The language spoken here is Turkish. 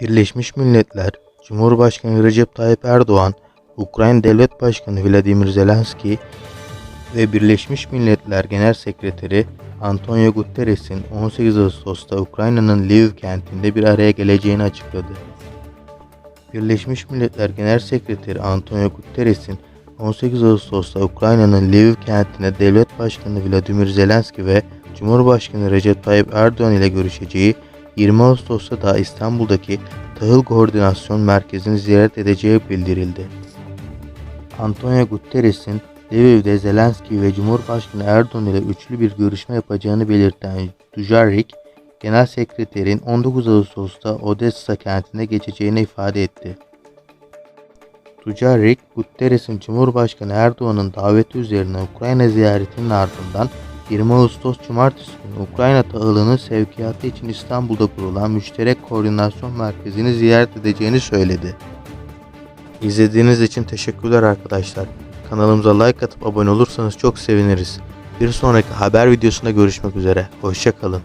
Birleşmiş Milletler, Cumhurbaşkanı Recep Tayyip Erdoğan, Ukrayna Devlet Başkanı Vladimir Zelenski ve Birleşmiş Milletler Genel Sekreteri Antonio Guterres'in 18 Ağustos'ta Ukrayna'nın Lviv kentinde bir araya geleceğini açıkladı. Birleşmiş Milletler Genel Sekreteri Antonio Guterres'in 18 Ağustos'ta Ukrayna'nın Lviv kentinde Devlet Başkanı Vladimir Zelenski ve Cumhurbaşkanı Recep Tayyip Erdoğan ile görüşeceği, 20 Ağustos'ta da İstanbul'daki Tahıl Koordinasyon Merkezi'ni ziyaret edeceği bildirildi. Antonio Guterres'in Lviv'de Zelenski ve Cumhurbaşkanı Erdoğan ile üçlü bir görüşme yapacağını belirten Dujarric, Genel Sekreterin 19 Ağustos'ta Odessa kentine geçeceğini ifade etti. Dujarric, Guterres'in Cumhurbaşkanı Erdoğan'ın daveti üzerine Ukrayna ziyaretinin ardından 20 Ağustos Cumartesi günü Ukrayna tahılının sevkiyatı için İstanbul'da kurulan Müşterek Koordinasyon Merkezi'ni ziyaret edeceğini söyledi. İzlediğiniz için teşekkürler arkadaşlar. Kanalımıza like atıp abone olursanız çok seviniriz. Bir sonraki haber videosunda görüşmek üzere. Hoşçakalın.